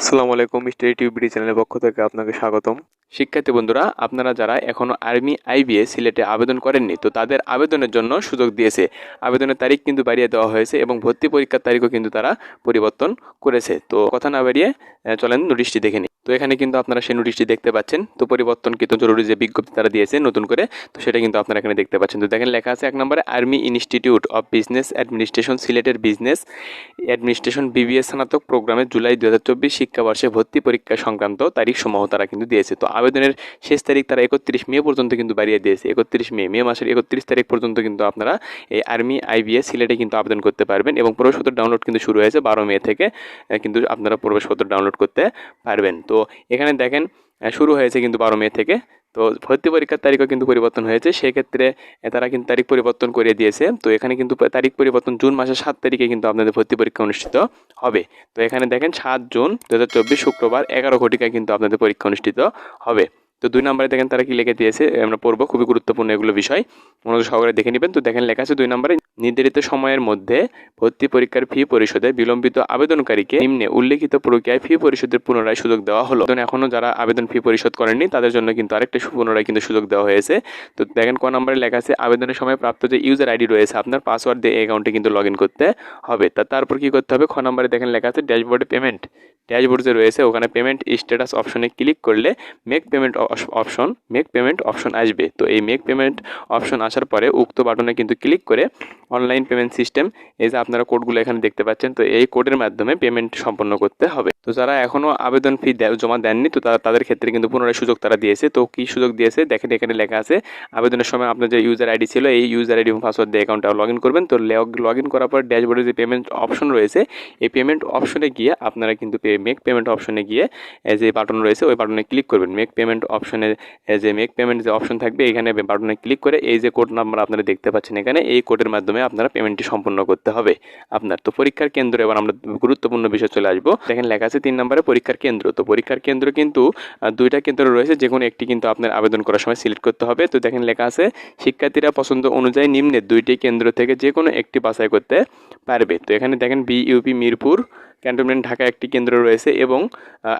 আসসালামু আলাইকুম study TV চ্যানেলের পক্ষ থেকে আপনাকে স্বাগতম। শিক্ষার্থী বন্ধুরা, আপনারা যারা এখনও আর্মি আইবিএ সিলেটে আবেদন করেননি, তো তাদের আবেদনের জন্য সুযোগ দিয়েছে। আবেদনের তারিখ কিন্তু বাড়িয়ে দেওয়া হয়েছে এবং ভর্তি পরীক্ষার তারিখও কিন্তু তারা পরিবর্তন করেছে। তো কথা না বাড়িয়ে চলেন নোটিশটি দেখে তো এখানে কিন্তু আপনারা সেই নোটিশটি দেখতে পাচ্ছেন। তো পরিবর্তন কিন্তু জরুরি যে বিজ্ঞপ্তি তারা দিয়েছে নতুন করে, তো সেটা কিন্তু আপনারা এখানে দেখতে পাচ্ছেন। তো দেখেন লেখা আছে এক নম্বরে army institute of business administration সিলেটের বিজনেস অ্যাডমিনিস্ট্রেশন বিবিএস স্নাতক প্রোগ্রামে জুলাই দু হাজার চব্বিশ শিক্ষাবর্ষে ভর্তি পরীক্ষা সংক্রান্ত তারিখ সমূহ তারা কিন্তু দিয়েছে। তো আবেদনের শেষ তারিখ তারা একত্রিশ মে পর্যন্ত কিন্তু বাড়িয়ে দিয়েছে। একত্রিশ মে মে মাসের একত্রিশ তারিখ পর্যন্ত কিন্তু আপনারা এই আর্মি আইবিএস সিলেটে কিন্তু আবেদন করতে পারবেন এবং প্রবেশপত্র ডাউনলোড কিন্তু শুরু হয়েছে বারো মে থেকে কিন্তু আপনারা প্রবেশপত্র ডাউনলোড করতে পারবেন। তো এখানে দেখেন শুরু হয়েছে কিন্তু বারো মে থেকে। তো ভর্তি পরীক্ষার তারিখও কিন্তু পরিবর্তন হয়েছে। সেক্ষেত্রে তারা কিন্তু তারিখ পরিবর্তন করে দিয়েছে। তো এখানে কিন্তু তারিখ পরিবর্তন জুন মাসের সাত তারিখে কিন্তু আপনাদের ভর্তি পরীক্ষা অনুষ্ঠিত হবে। তো এখানে দেখেন, সাত জুন দু হাজার চব্বিশ শুক্রবার এগারো ঘটিকায় কিন্তু আপনাদের পরীক্ষা অনুষ্ঠিত হবে। তো দুই নম্বরে দেখেন তারা কি লিখে দিয়েছে আমরা পড়ব খুবই গুরুত্বপূর্ণ এগুলো বিষয়। মনোযোগ সহকারে দেখে নেবেন। তো দেখেন লেখা আছে দুই নম্বরে, নির্ধারিত সময়ের মধ্যে ভর্তি পরীক্ষার ফি পরিশোধে বিলম্বিত আবেদনকারীকে নিম্নে উল্লেখিত প্রক্রিয়ায় ফি পরিশোধের পুনরায় সুযোগ দেওয়া হলো। এখন এখনও যারা আবেদন ফি পরিশোধ করেননি, তাদের জন্য কিন্তু আরেকটা পুনরায় কিন্তু সুযোগ দেওয়া হয়েছে। তো দেখেন ক নম্বরে লেখা আছে, আবেদনের সময় প্রাপ্ত যে ইউজার আইডি রয়েছে, আপনার পাসওয়ার্ড দিয়ে অ্যাকাউন্টে কিন্তু লগ করতে হবে। তা তারপর কি করতে হবে? খ নম্বরে দেখেন লেখা আছে, ড্যাশবোর্ডে পেমেন্ট ড্যাশবোর্ড যে রয়েছে, ওখানে পেমেন্ট স্ট্যাটাস অপশনে ক্লিক করলে make payment option make payment option আসবে। তো এই মেক পেমেন্ট অপশন আসার পরে উক্ত বাটনে কিন্তু ক্লিক করে অনলাইন পেমেন্ট সিস্টেম এই যে আপনারা কোডগুলো এখানে দেখতে পাচ্ছেন, তো এই কোডের মাধ্যমে পেমেন্ট সম্পন্ন করতে হবে। তো যারা এখনও আবেদন ফি জমা দেননি, তো তাদের ক্ষেত্রে কিন্তু পুনরায় সুযোগ তারা দিয়েছে। তো কি সুযোগ দিয়েছে? দেখেন এখানে লেখা আছে, আবেদনের সময় আপনার যে ইউজার আইডি ছিল, এই ইউজার আইডি এবং পাসওয়ার্ড দিয়ে অ্যাকাউন্টটা লগ ইন করবেন। তো লগ ইন করার পর ড্যাশবোর্ডে যে পেমেন্ট অপশন রয়েছে, এই পেমেন্ট অপশনে গিয়ে আপনারা কিন্তু মেক পেমেন্ট অপশনে গিয়ে যে বাটন রয়েছে, ওই বাটনে ক্লিক করবেন। মেক পেমেন্ট অপশনে যে মেক পেমেন্ট যে অপশন থাকবে, এখানে বাটনে ক্লিক করে এই যে কোড নাম্বার আপনারা দেখতে পাচ্ছেন এখানে, এই কোডের মাধ্যমে আপনারা পেমেন্টটি সম্পন্ন করতে হবে আপনার। তো পরীক্ষার কেন্দ্র, এবার আমরা গুরুত্বপূর্ণ বিষয় চলে আসব। দেখেন লেখা আছে তিন নম্বরে পরীক্ষার কেন্দ্র। তো পরীক্ষার কেন্দ্র কিন্তু দুইটা কেন্দ্র রয়েছে যে কোনো একটি কিন্তু আপনার আবেদন করার সময় সিলেক্ট করতে হবে। তো দেখেন লেখা আছে, শিক্ষার্থীরা পছন্দ অনুযায়ী নিম্নের দুইটি কেন্দ্র থেকে যে কোনো একটি বাছাই করতে পারবে। তো এখানে দেখেন বিইউপি মিরপুর ক্যান্টনমেন্ট ঢাকা একটি কেন্দ্র রয়েছে এবং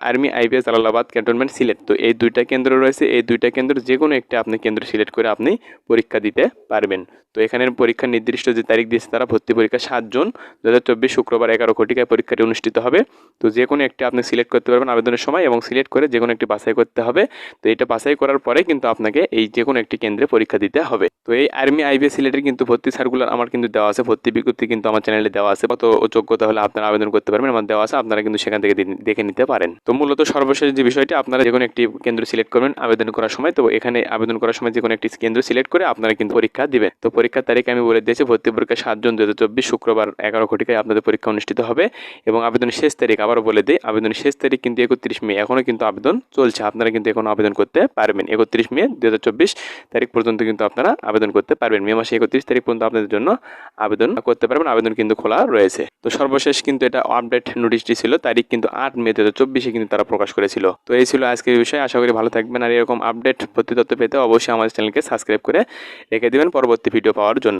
army IPS Jalalabad cantonment, Sylhet. তো এই দুইটা কেন্দ্র রয়েছে। এই দুইটা কেন্দ্র যে কোনো একটি আপনি কেন্দ্র সিলেক্ট করে আপনি পরীক্ষা দিতে পারবেন। তো এখানের পরীক্ষার নির্দিষ্ট যে তারিখ দিয়েছে তারা ভর্তি পরীক্ষা সাত জুন দু হাজার চব্বিশ শুক্রবার এগারো ঘটিকায় পরীক্ষাটি অনুষ্ঠিত হবে। তো যে কোনো একটি আপনি সিলেক্ট করতে পারবেন আবেদনের সময় এবং সিলেক্ট করে যে কোনো একটি বাছাই করতে হবে। তো এটা বাছাই করার পরে কিন্তু আপনাকে এই যে কোনো একটি কেন্দ্রে পরীক্ষা দিতে হবে। তো এই আর্মি, আইবিএস, সিলেটের কিন্তু ভর্তি সার্কুলার আমার কিন্তু দেওয়া আছে। ভর্তি বিজ্ঞপ্তি কিন্তু আমার চ্যানেলে দেওয়া আছে। কত যোগ্যতা হলে আপনারা আবেদন করতে পারবেন। আমার দেওয়া আছে, আপনারা কিন্তু সেখান থেকে দেখে নিতে পারেন। তো মূলত সর্বশেষ যে বিষয়টি, আপনারা যে কোনো একটি কেন্দ্র সিলেক্ট করবেন, আবেদন করার সময়। তো এখানে আবেদন করার সময় যে কোনো একটি কেন্দ্র সিলেক্ট করে আপনারা কিন্তু পরীক্ষা দিবেন। তো পরীক্ষার তারিখ আমি বলে দিয়েছি, ভর্তি পরীক্ষা সাত জুন দু হাজার চব্বিশ, শুক্রবার এগারো ঘটিকায় আপনাদের পরীক্ষা অনুষ্ঠিত হবে এবং আবেদনের শেষ তারিখ আবারও বলে দিই, আবেদনের শেষ তারিখ কিন্তু একত্রিশ মে। এখনও কিন্তু আবেদন চলছে, আপনারা কিন্তু এখনও আবেদন করতে পারবেন। একত্রিশ মে দু হাজার চব্বিশ তারিখ পর্যন্ত কিন্তু আপনারা আবেদন করতে পারবেন। মে মাসে একত্রিশ তারিখ পর্যন্ত আপনাদের জন্য আবেদন করতে পারবেন, আবেদন কিন্তু খোলা রয়েছে। তো সর্বশেষ কিন্তু এটা আপডেট নোটিশটি ছিল তারিখ কিন্তু আট মে দু চব্বিশে কিন্তু তারা প্রকাশ করেছিল। তো এই ছিল আজকের বিষয়। আশা করি ভালো থাকবেন। আর এরকম আপডেট প্রতি তথ্য পেতে অবশ্যই আমাদের চ্যানেলকে সাবস্ক্রাইব করে রেখে দেবেন পরবর্তী ভিডিও পাওয়ার জন্য।